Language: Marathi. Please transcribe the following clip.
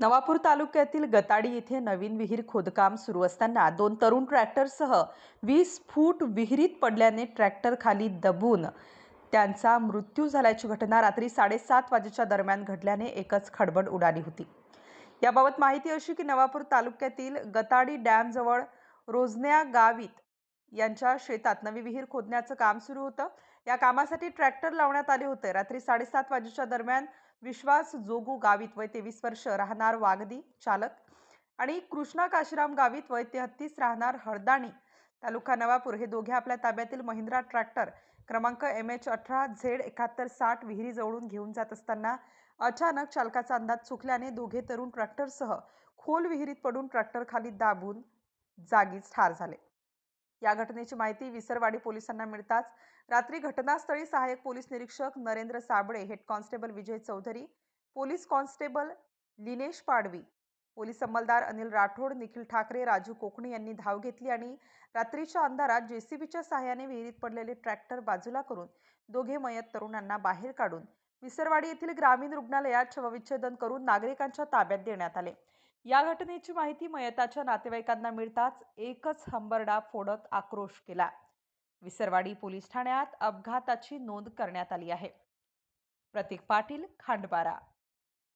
नवापूर तालुक्यातील गताडी येथे नवीन विहीर खोदकाम सुरू असताना दोन तरुण ट्रॅक्टरसह वीस फूट विहिरीत पडल्याने ट्रॅक्टर खाली दबून त्यांचा मृत्यू झाल्याची घटना रात्री साडेसात वाजेच्या दरम्यान घडल्याने एकच खडबड उडाली होती. याबाबत माहिती अशी की नवापूर तालुक्यातील गताडी डॅमजवळ रोजन्या गावीत यांच्या शेतात नवी विहीर खोदण्याचं काम सुरू होतं. या कामासाठी ट्रॅक्टर लावण्यात आले होते. रात्री साडेसात वाजेच्या दरम्यान विश्वास जोगू गावित वय तेवीस वर्ष राहणार वागदी चालक आणि कृष्णा काशीराम गावित वय तेहत्तीस राहणार हळदाणी तालुका नवापूर. हे दोघे आपल्या ताब्यातील महिंद्रा ट्रॅक्टर क्रमांक एम एच अठरा झेड एकाहत्तर साठ विहिरी जवळून घेऊन जात असताना अचानक चालकाचा अंदाज चुकल्याने दोघे तरुण ट्रॅक्टरसह खोल विहिरीत पडून ट्रॅक्टर खाली दाबून जागीच ठार झाले. या घटनेची माहिती विसरवाडी पोलिसांना मिळताच रात्री घटनास्थळी सहाय्यक पोलीस निरीक्षक Narendra Sable head constable Vijay Chaudhari police constable Linesh Padvi police अंमलदार Anil Rathod Nikhil Thackeray Raju Kokane यांनी धाव घेतली आणि रात्रीच्या अंधारात जेसीबीच्या सहाय्याने विहिरीत पडलेले ट्रॅक्टर बाजूला करून दोघे मयत तरुणांना बाहेर काढून विसरवाडी येथील ग्रामीण रुग्णालयात शवविच्छेदन करून नागरिकांच्या ताब्यात देण्यात आले. या घटनेची माहिती मयताच्या नातेवाईकांना मिळताच एकच हंबरडा फोडत आक्रोश केला. विसरवाडी पोलीस ठाण्यात अपघाताची नोंद करण्यात आली आहे. प्रतीक पाटील खांडबारा.